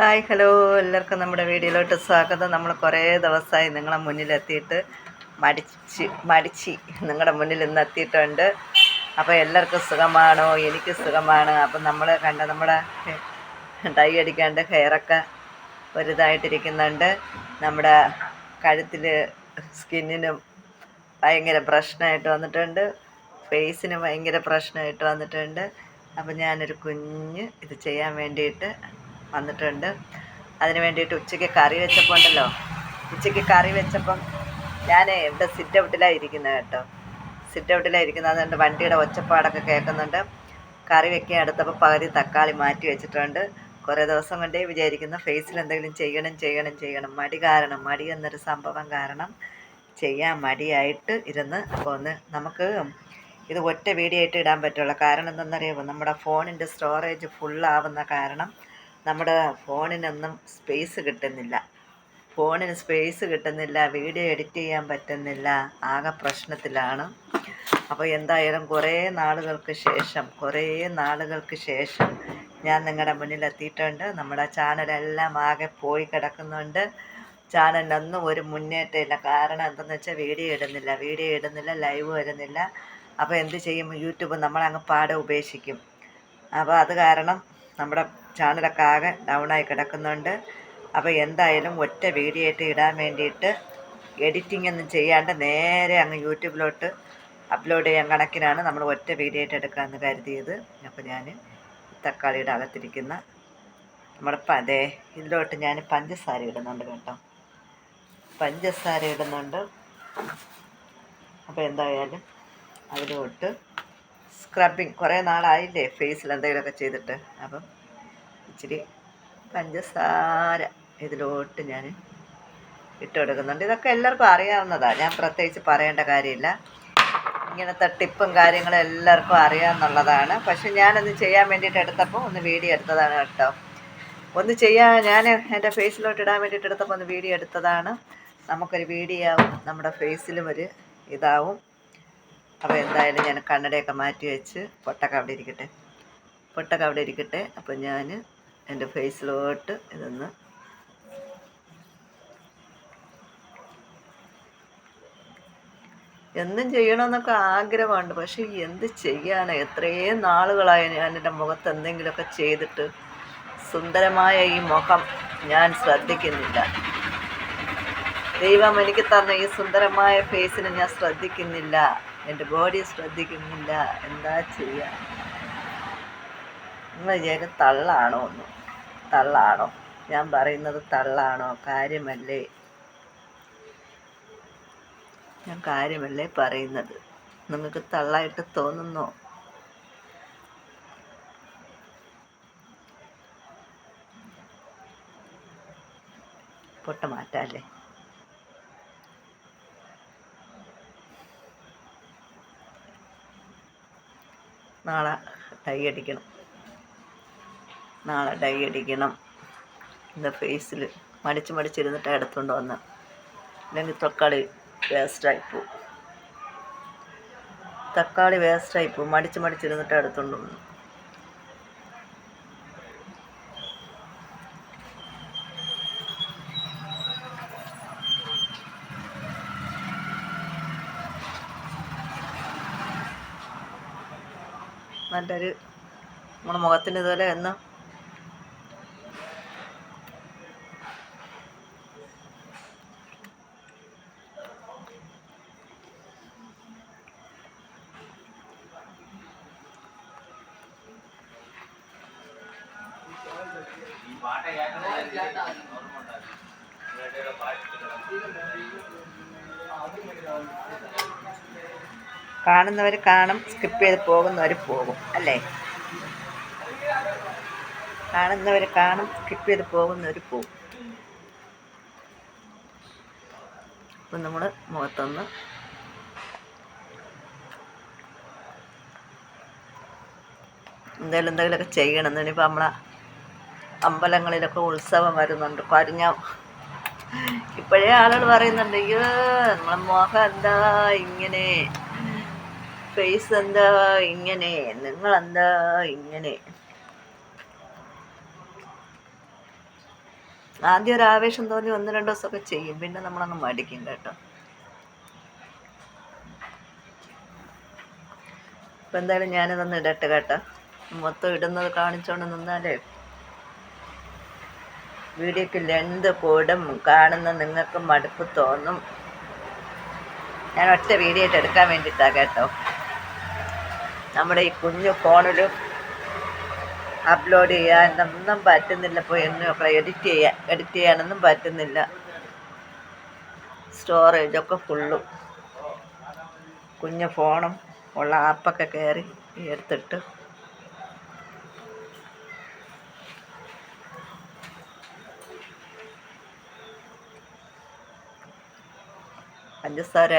Hi hello. എല്ലാവർക്കും നമ്മുടെ വീഡിയോയിലോട്ട് സ്വാഗതം. നമ്മൾ കുറേ ദിവസമായി നിങ്ങളെ മുന്നിലെത്തിയിട്ട് മടിച്ച് മടിച്ച് നിങ്ങളുടെ മുന്നിൽ ഇന്ന് എത്തിയിട്ടുണ്ട്. അപ്പോൾ എല്ലാവർക്കും സുഖമാണോ? എനിക്ക് സുഖമാണ്. അപ്പം നമ്മൾ കണ്ട നമ്മുടെ ഡൈ അടിക്കാണ്ട് ഹെയറൊക്കെ ഒരിതായിട്ടിരിക്കുന്നുണ്ട് നമ്മുടെ കഴുത്തിൽ സ്കിന്നിനും ഭയങ്കര പ്രശ്നമായിട്ട് വന്നിട്ടുണ്ട്. ഫേസിന് ഭയങ്കര പ്രശ്നമായിട്ട് വന്നിട്ടുണ്ട്. അപ്പം ഞാനൊരു കുഞ്ഞ് ഇത് ചെയ്യാൻ വേണ്ടിയിട്ട് വന്നിട്ടുണ്ട്. അതിന് വേണ്ടിയിട്ട് ഉച്ചയ്ക്ക് കറി വെച്ചപ്പോൾ ഉണ്ടല്ലോ ഉച്ചയ്ക്ക് കറി വെച്ചപ്പം ഞാൻ ഇവിടെ സിറ്റ് ഔട്ടിലാണ് ഇരിക്കുന്നത് കേട്ടോ. സിറ്റ് ഔട്ടിലാണ് ഇരിക്കുന്നത് അതുകൊണ്ട് വണ്ടിയുടെ ഒച്ചപ്പാടൊക്കെ കേൾക്കുന്നുണ്ട്. കറി വെക്കാൻ അടുത്തപ്പോൾ പകുതി തക്കാളി മാറ്റി വെച്ചിട്ടുണ്ട്. കുറേ ദിവസം കൊണ്ടേ വിചാരിക്കുന്നു ഫേസിൽ എന്തെങ്കിലും ചെയ്യണം ചെയ്യണം ചെയ്യണം. മടി കാരണം മടി എന്നൊരു സംഭവം കാരണം ചെയ്യാൻ മടിയായിട്ട് ഇരുന്ന് അപ്പോൾ ഒന്ന് നമുക്ക് ഇത് ഒറ്റ വീഡിയോ ആയിട്ട് ഇടാൻ പറ്റുള്ളൂ. കാരണം എന്തെന്നറിയാമോ നമ്മുടെ ഫോണിന്റെ സ്റ്റോറേജ് ഫുള്ളാവുന്ന കാരണം നമ്മുടെ ഫോണിനൊന്നും സ്പേസ് കിട്ടുന്നില്ല. ഫോണിന് സ്പേസ് കിട്ടുന്നില്ല വീഡിയോ എഡിറ്റ് ചെയ്യാൻ പറ്റുന്നില്ല ആകെ പ്രശ്നത്തിലാണ്. അപ്പോൾ എന്തായാലും കുറേ നാളുകൾക്ക് ശേഷം കുറേ നാളുകൾക്ക് ശേഷം ഞാൻ നിങ്ങളുടെ മുന്നിൽ എത്തിയിട്ടുണ്ട് നമ്മുടെ ചാനലെല്ലാം ആകെ പോയി കിടക്കുന്നുണ്ട്. ചാനലിനൊന്നും ഒരു മുന്നേറ്റമില്ല. കാരണം എന്തെന്ന് വെച്ചാൽ വീഡിയോ ഇടുന്നില്ല. വീഡിയോ ഇടുന്നില്ല ലൈവ് വരുന്നില്ല. അപ്പോൾ എന്ത് ചെയ്യും? യൂട്യൂബ് നമ്മളങ്ങ് പാടെ ഉപേക്ഷിക്കും. അപ്പോൾ അത് കാരണം നമ്മുടെ ചാനലൊക്കെ ആകെ ഡൗണായി കിടക്കുന്നുണ്ട്. അപ്പോൾ എന്തായാലും ഒറ്റ വീഡിയോ ആയിട്ട് ഇടാൻ വേണ്ടിയിട്ട് എഡിറ്റിംഗ് ഒന്നും ചെയ്യാണ്ട് നേരെ അങ്ങ് യൂട്യൂബിലോട്ട് അപ്ലോഡ് ചെയ്യാൻ കണക്കിനാണ് നമ്മൾ ഒറ്റ വീഡിയോ ആയിട്ട് എടുക്കാമെന്ന് കരുതിയത്. അപ്പോൾ ഞാൻ തക്കാളിയുടെ അകത്തിരിക്കുന്ന നമ്മുടെ അതേ ഇതിലോട്ട് ഞാൻ പഞ്ചസാര ഇടുന്നുണ്ട് കേട്ടോ. പഞ്ചസാര ഇടുന്നുണ്ട്. അപ്പോൾ എന്തായാലും അതിലോട്ട് സ്ക്രബിങ്. കുറേ നാളായില്ലേ ഫേസിൽ എന്തെങ്കിലുമൊക്കെ ചെയ്തിട്ട്. അപ്പം ഇച്ചിരി പഞ്ചസാര ഇതിലോട്ട് ഞാൻ ഇട്ട് കൊടുക്കുന്നുണ്ട് ഇതൊക്കെ എല്ലാവർക്കും അറിയാവുന്നതാണ് ഞാൻ പ്രത്യേകിച്ച് പറയേണ്ട കാര്യമില്ല. ഇങ്ങനത്തെ ടിപ്പും കാര്യങ്ങളും എല്ലാവർക്കും അറിയാമെന്നുള്ളതാണ് പക്ഷെ ഞാനൊന്ന് ചെയ്യാൻ വേണ്ടിയിട്ട് എടുത്തപ്പോൾ ഒന്ന് വീഡിയോ എടുത്തതാണ് കേട്ടോ. ഒന്ന് ചെയ്യാൻ ഞാൻ എന്റെ ഫേസിലോട്ട് ഇടാൻ വേണ്ടിയിട്ട് എടുത്തപ്പോൾ ഒന്ന് വീഡിയോ എടുത്തതാണ്. നമുക്കൊരു വീഡിയോ ആവും. നമ്മുടെ ഫേസിലും ഒരു ഇതാവും. അപ്പോൾ എന്തായാലും ഞാൻ കണ്ണടയൊക്കെ മാറ്റി വെച്ച് പൊട്ടൊക്കെ അവിടെ ഇരിക്കട്ടെ. പൊട്ടൊക്കെ അവിടെ ഇരിക്കട്ടെ. അപ്പോൾ ഞാൻ എന്റെ ഫേസിലോട്ട് ഇതൊന്ന് എന്നും ചെയ്യണമെന്നൊക്കെ ആഗ്രഹമുണ്ട്. പക്ഷേ എന്ത് ചെയ്യാനാണ് എത്രയും നാളുകളായി ഞാൻ എന്റെ മുഖത്ത് എന്തെങ്കിലുമൊക്കെ ചെയ്തിട്ട് സുന്ദരമായ ഈ മുഖം ഞാൻ ശ്രദ്ധിക്കുന്നില്ല. ദൈവം എനിക്ക് തന്ന ഈ സുന്ദരമായ ഫേസിനെ ഞാൻ ശ്രദ്ധിക്കുന്നില്ല. എന്റെ ബോഡി ശ്രദ്ധിക്കുന്നില്ല. എന്താ ചെയ്യുക നിങ്ങൾ വിചാരിക്കും തള്ളാണോ ഒന്ന് തള്ളാണോ? ഞാൻ പറയുന്നത് തള്ളാണോ? കാര്യമല്ലേ? ഞാൻ കാര്യമല്ലേ പറയുന്നത്? നിങ്ങൾക്ക് തള്ളായിട്ട് തോന്നുന്നോ? പൊട്ട മാറ്റാല്ലേ? നാളെ ഡൈ അടിക്കണം. നാളെ ഡൈ അടിക്കണം. എന്റെ ഫേസിൽ മടിച്ച് മടിച്ചിരുന്നിട്ട് എടുത്തുകൊണ്ട് വന്ന്. അല്ലെങ്കിൽ തക്കാളി വേസ്റ്റായി പോവും. തക്കാളി വേസ്റ്റായി പോവും. മടിച്ച് മടിച്ചിരുന്നിട്ട് എടുത്തുകൊണ്ട് വന്നു. നല്ലൊരു നമ്മുടെ മുഖത്തിന് ഇതുപോലെ എന്ന് കാണുന്നവർ കാണും സ്കിപ്പ് ചെയ്ത് പോകുന്നവർ പോകും അല്ലേ? കാണുന്നവർ കാണും സ്കിപ്പ് ചെയ്ത് പോകുന്നവർ പോകും. അപ്പം നമ്മൾ മുഖത്തൊന്ന് എന്തെങ്കിലും എന്തെങ്കിലുമൊക്കെ ചെയ്യണം ഇനിയിപ്പോൾ നമ്മളെ അമ്പലങ്ങളിലൊക്കെ ഉത്സവം വരുന്നുണ്ട്. കരിഞ്ഞ ഇപ്പോഴേ ആളുകൾ പറയുന്നുണ്ട് അയ്യോ നമ്മളെ മുഖം എന്താ ഇങ്ങനെ? ഫേസ് എന്താ? ഇങ്ങനെ. നിങ്ങളെന്താ? ഇങ്ങനെ. ആദ്യം ഒരു ആവേശം തോന്നി ഒന്ന് രണ്ട് ദിവസമൊക്കെ ചെയ്യും. പിന്നെ നമ്മളങ്ങ് മടിക്കും കേട്ടോ. ഇപ്പം എന്തായാലും ഞാനിതൊന്ന് ഇടട്ടെ കേട്ടോ. മൊത്തം ഇടുന്നത് കാണിച്ചോണ്ട് നിന്നാലേ വീഡിയോക്ക് ലെന്ത് കൂടും കാണുന്ന നിങ്ങൾക്ക് മടുപ്പ് തോന്നും. ഞാൻ ഒറ്റ വീഡിയോ ആയിട്ട് എടുക്കാൻ വേണ്ടിയിട്ടാണ് കേട്ടോ. നമ്മുടെ ഈ കുഞ്ഞു ഫോണിലും അപ്ലോഡ് ചെയ്യാനൊന്നും പറ്റുന്നില്ല. ഇപ്പോൾ എന്നൊക്കെ എഡിറ്റ് ചെയ്യാൻ എഡിറ്റ് ചെയ്യാനൊന്നും പറ്റുന്നില്ല. സ്റ്റോറേജൊക്കെ ഫുള്ളും കുഞ്ഞു ഫോണും ഉള്ള ആപ്പൊക്കെ കയറി എടുത്തിട്ട്. പഞ്ചസാര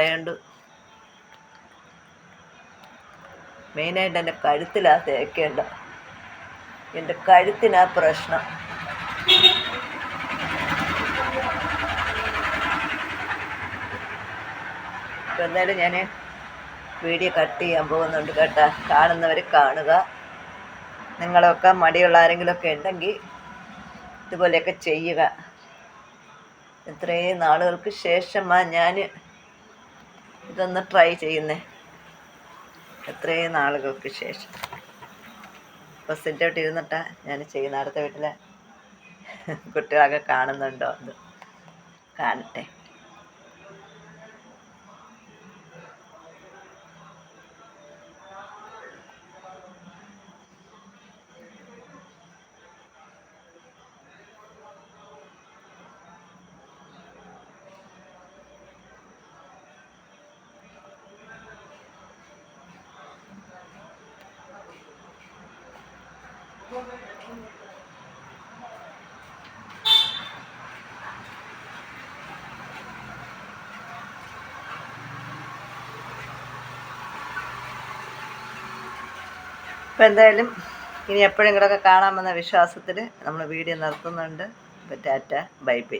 മെയിനായിട്ട് എന്റെ കഴുത്തിലാണ് തേക്കേണ്ട എന്റെ കഴുത്തിനാ പ്രശ്നം. ഇപ്പം എന്തായാലും ഞാൻ വീഡിയോ കട്ട് ചെയ്യാൻ പോകുന്നുണ്ട് കേട്ടോ. കാണുന്നവർ കാണുക. നിങ്ങളൊക്കെ മടിയുള്ള ആരെങ്കിലുമൊക്കെ ഉണ്ടെങ്കിൽ ഇതുപോലെയൊക്കെ ചെയ്യുക. ഇത്രയും നാളുകൾക്ക് ശേഷമാണ് ഞാൻ ഇതൊന്ന് ട്രൈ ചെയ്യുന്നേ. എത്രയും നാളുകൾക്ക് ശേഷം. ഇപ്പോൾ സിറ്റൗട്ട് ഇരുന്നിട്ടാ ഞാൻ ചെയ്യുന്ന. അടുത്ത വീട്ടിലെ കുട്ടികളൊക്കെ കാണുന്നുണ്ടോ അത് കാണട്ടെ. അപ്പോൾ എന്തായാലും ഇനി എപ്പോഴും ഇങ്ങോട്ടൊക്കെ കാണാമെന്ന വിശ്വാസത്തിൽ നമ്മൾ വീഡിയോ നിർത്തുന്നുണ്ട്. അപ്പോൾ ടാറ്റ ബൈ ബൈ.